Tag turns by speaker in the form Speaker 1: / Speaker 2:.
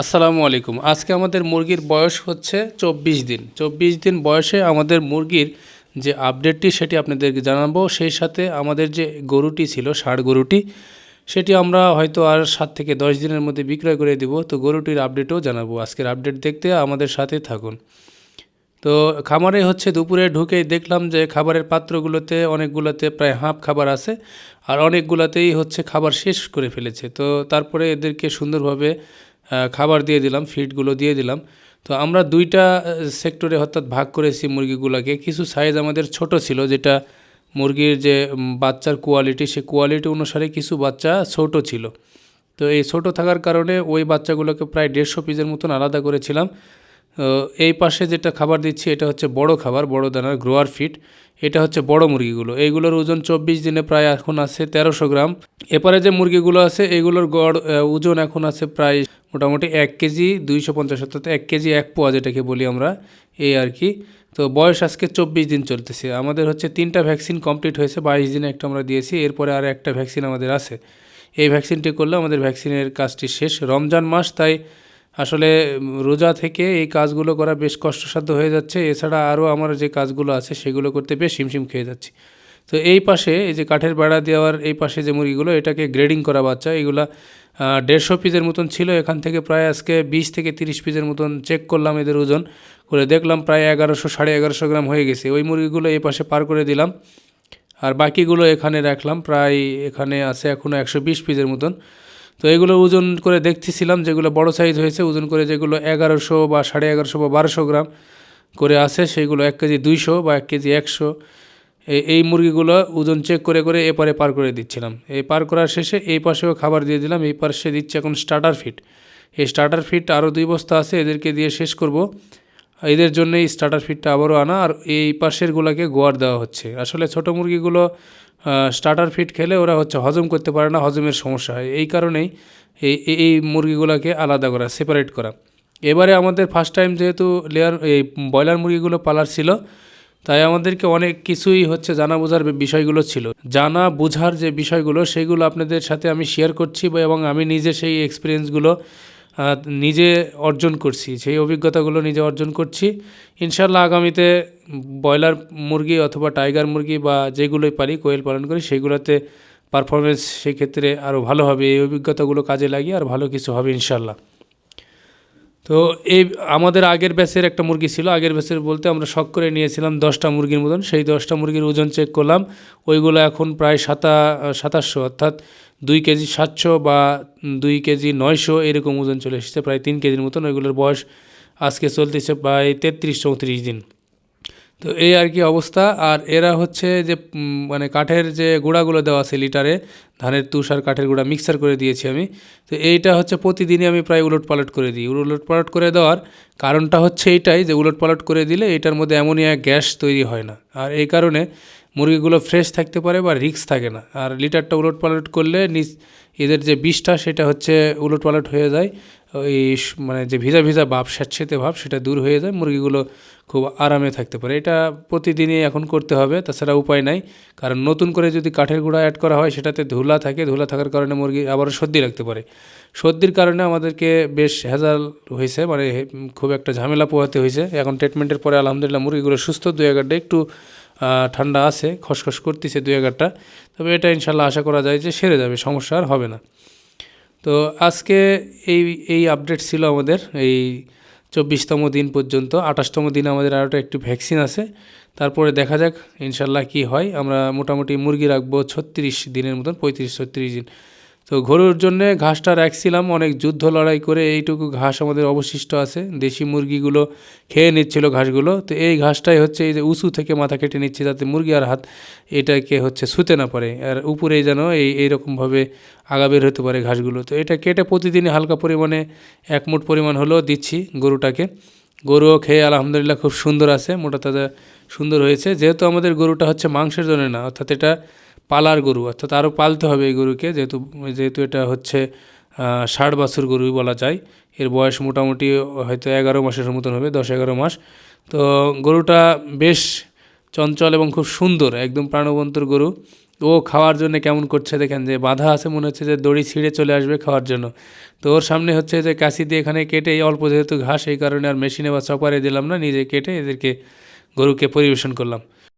Speaker 1: আসসালামু আলাইকুম। আজকে আমাদের মুরগির বয়স হচ্ছে চব্বিশ দিন। চব্বিশ দিন বয়সে আমাদের মুরগির যে আপডেটটি সেটি আপনাদেরকে জানাব, সেই সাথে আমাদের যে গরুটি ছিল, ষাড় গরুটি, সেটি আমরা হয়তো আর সাত থেকে দশ দিনের মধ্যে বিক্রয় করে দিব। তো গরুটির আপডেটও জানাব। আজকের আপডেট দেখতে আমাদের সাথে থাকুন। তো খামারে হচ্ছে দুপুরে ঢুকেই দেখলাম যে খাবারের পাত্রগুলোতে অনেকগুলোতে প্রায় হাফ খাবার আছে, আর অনেকগুলোতেই হচ্ছে খাবার শেষ করে ফেলেছে। তো তারপরে এদেরকে সুন্দরভাবে খাবার দিয়ে দিলাম ফিডগুলো দিয়ে দিলাম। তো আমরা দুইটা সেক্টরে অর্থাৎ ভাগ করেছি মুরগিগুলোকে। কিছু সাইজ আমাদের ছোট ছিল, যেটা মুরগির যে বাচ্চার কোয়ালিটি সে কোয়ালিটি অনুসারে কিছু বাচ্চা ছোট ছিল। তো এই ছোট থাকার কারণে ওই বাচ্চাগুলোকে প্রায় দেড়শো পিসের মতন আলাদা করেছিলাম। এই পাশে যেটা খাবার দিচ্ছি, এটা হচ্ছে বড় খাবার, বড় দানার গ্রোয়ার ফিট এটা হচ্ছে বড় মুরগিগুলো। এইগুলোর ওজন চব্বিশ দিনে প্রায় এখন আছে তেরোশো গ্রাম। এপারে যে মুরগিগুলো আছে, এগুলোর গড় ওজন এখন আছে প্রায় মোটামুটি এক কেজি দুইশো পঞ্চাশ, অর্থাৎ এক কেজি এক পোয়া যেটাকে বলি আমরা, এই আর কি। তো বয়স আজকে চব্বিশ দিন চলতেছে। আমাদের হচ্ছে তিনটা ভ্যাকসিন কমপ্লিট হয়েছে, বাইশ দিনে একটা আমরা দিয়েছি, এরপরে আর একটা ভ্যাকসিন আমাদের আছে। এই ভ্যাকসিনটি করলে আমাদের ভ্যাকসিনের কাজটি শেষ। রমজান মাস, তাই আসলে রোজা থেকে এই কাজগুলো করা বেশ কষ্টসাধ্য হয়ে যাচ্ছে। এছাড়া আরও আমার যে কাজগুলো আছে সেগুলো করতে বেশ হিমশিম খেয়ে যাচ্ছি। তো এই পাশে এই যে কাঠের বেড়া দেওয়ার এই পাশে যে মুরগিগুলো, এটাকে গ্রেডিং করা বাচ্চা, এগুলা দেড়শো পিসের মতন ছিল। এখান থেকে প্রায় আজকে বিশ থেকে তিরিশ পিসের মতন চেক করলাম এদের ওজন। করে দেখলাম প্রায় এগারোশো, সাড়ে এগারোশো গ্রাম হয়ে গেছে। ওই মুরগিগুলো এই পাশে পার করে দিলাম। আর বাকিগুলো এখানে রাখলাম। প্রায় এখানে আছে এখনও একশো বিশ পিসের মতন। তো এগুলো ওজন করে দেখতেছিলাম, যেগুলো বড় সাইজ হয়েছে, ওজন করে যেগুলো এগারোশো বা সাড়ে এগারোশো বা বারোশো গ্রাম করে আছে, সেইগুলো এক কেজি দুইশো বা এক কেজি একশো। এই এই মুরগিগুলো ওজন চেক করে করে এপারে পার করে দিচ্ছিলাম। এই পার করার শেষে এই পাশেও খাবার দিয়ে দিলাম, এই পাশে দিচ্ছে এখন স্টার্টার ফিট এই স্টার্টার ফিট আরও দুই বস্তা আছে, এদেরকে দিয়ে শেষ করব। এদের জন্য এই স্টার্টার ফিটটা আবারও আনা, আর এই পাশেরগুলোকে গোয়ার দেওয়া হচ্ছে। আসলে ছোট মুরগিগুলো স্টার্টার ফিট খেলে ওরা হচ্ছে হজম করতে পারে না, হজমের সমস্যা হয়। এই কারণেই এই, এই- মুরগিগুলোকে আলাদা করা সেপারেট করা। এবারে আমাদের ফার্স্ট টাইম যেহেতু লেয়ার এই ব্রয়লার মুরগিগুলো পালার ছিল, তাই আমাদেরকে অনেক কিছুই হচ্ছে জানা বোঝার বিষয়গুলো ছিল। জানা বোঝার যে বিষয়গুলো সেইগুলো আপনাদের সাথে আমি শেয়ার করছি, এবং আমি নিজে সেই এক্সপিরিয়েন্সগুলো নিজে অর্জন করছি, সেই অভিজ্ঞতাগুলো নিজে অর্জন করছি। ইনশাল্লাহ আগামীতে ব্রয়লার মুরগি অথবা টাইগার মুরগি বা যেগুলোই পারি, কোয়েল পালন করি, সেগুলোতে পারফরমেন্স সেক্ষেত্রে আরও ভালো হবে। এই অভিজ্ঞতাগুলো কাজে লাগিয়ে আর ভালো কিছু হবে ইনশাল্লাহ তো এই আমাদের আগের ব্যাচের একটা মুরগি ছিল। আগের ব্যাচের বলতে আমরা শখ করে নিয়েছিলাম দশটা মুরগির মতন। সেই দশটা মুরগির ওজন চেক করলাম। ওইগুলো এখন প্রায় সাতা, সাতাশশো অর্থাৎ দুই কেজি সাতশো বা দুই কেজি নয়শো এরকম ওজন চলে এসেছে। প্রায় তিন কেজির মতন। ওইগুলোর বয়স আজকে চলতেছে প্রায় তেত্রিশ চৌত্রিশ দিন। তো এই আর কি অবস্থা। আর এরা হচ্ছে যে মানে কাঠের যে গুঁড়াগুলো দেওয়া আছে লিটারে, ধানের তুষার কাঠের গুঁড়া মিক্সার করে দিয়েছি আমি। তো এইটা হচ্ছে প্রতিদিনই আমি প্রায় উলট পালট করে দিই। উলট পালট করে দেওয়ার কারণটা হচ্ছে এইটাই যে উলট পালট করে দিলে এটার মধ্যে অ্যামোনিয়া গ্যাস তৈরি হয় না। আর এই কারণে মুরগিগুলো ফ্রেশ থাকতে পারে বা রিক্স থাকে না। আর লিটারটা উলট পালট করলে নিচ, এদের যে বিষটা সেটা হচ্ছে উলট পালট হয়ে যায়। ওই মানে যে ভিজা ভিজা ভাব স্যাঁতসেঁতে ভাব, সেটা দূর হয়ে যায়, মুরগিগুলো খুব আরামে থাকতে পারে। এটা প্রতিদিনই এখন করতে হবে, তাছাড়া উপায় নাই। কারণ নতুন করে যদি কাঠের গুঁড়া অ্যাড করা হয়, সেটাতে ধুলা থাকে, ধুলা থাকার কারণে মুরগি আবারও সর্দি লাগতে পারে। সর্দির কারণে আমাদেরকে বেশ হেজাল হয়েছে মানে খুব একটা ঝামেলা পোহাতে হয়েছে। এখন ট্রিটমেন্টের পরে আলহামদুলিল্লাহ মুরগিগুলো সুস্থ, দুই এগারটা একটু ঠান্ডা আছে, খসখস করতেছে দুই এগারটা তবে এটা ইনশাল্লাহ আশা করা যায় যে সেরে যাবে, সমস্যা আর হবে না। তো আজকে এই এই আপডেট ছিল আমাদের, এই চব্বিশতম দিন পর্যন্ত। আঠাশতম দিন আমাদের আরও একটু ভ্যাকসিন আছে। তারপরে দেখা যাক ইনশাল্লাহ কি হয়। আমরা মোটামুটি মুরগি রাখব ছত্রিশ দিনের মতন, পঁয়ত্রিশ ছত্রিশ দিন। তো গরুর জন্য ঘাসটা রাখছিলাম, অনেক যুদ্ধ লড়াই করে এইটুকু ঘাস আমাদের অবশিষ্ট আছে। দেশি মুরগিগুলো খেয়ে নিচ্ছিল ঘাসগুলো। তো এই ঘাসটাই হচ্ছে এই যে উঁচু থেকে মাথা কেটে নিচ্ছে যাতে মুরগি আর হাত এটাকে হচ্ছে শুতে না পারে। আর উপরে যেন এই, এইরকমভাবে আগা বের হতে পারে ঘাসগুলো। তো এটা কেটে প্রতিদিনই হালকা পরিমাণে এক মুঠ পরিমাণ হলেও দিচ্ছি গরুটাকে। গরুও খেয়ে আলহামদুলিল্লাহ খুব সুন্দর আছে, মোটা তাজা সুন্দর হয়েছে। যেহেতু আমাদের গরুটা হচ্ছে মাংসের জন্য না, অর্থাৎ এটা পালার গরু, অর্থাৎ আরও পালতে হবে এই গরুকে, যেহেতু যেহেতু এটা হচ্ছে ষাট বছর গরুই বলা যায়। এর বয়স মোটামুটি হয়তো এগারো মাসের মতন হবে, দশ, এগারো মাস। তো গরুটা বেশ চঞ্চল এবং খুব সুন্দর, একদম প্রাণবন্তর গরু। ও খাওয়ার জন্য কেমন করছে দেখেন, যে বাধা আছে মনে হচ্ছে যে দড়ি ছিঁড়ে চলে আসবে খাওয়ার জন্য। তো ওর সামনে হচ্ছে যে কাশি দিয়ে এখানে কেটে অল্প যেহেতু ঘাস, এই কারণে আর মেশিনে বা চপারে দিলাম না, নিজে কেটে এদেরকে গরুকে পরিবেশন করলাম।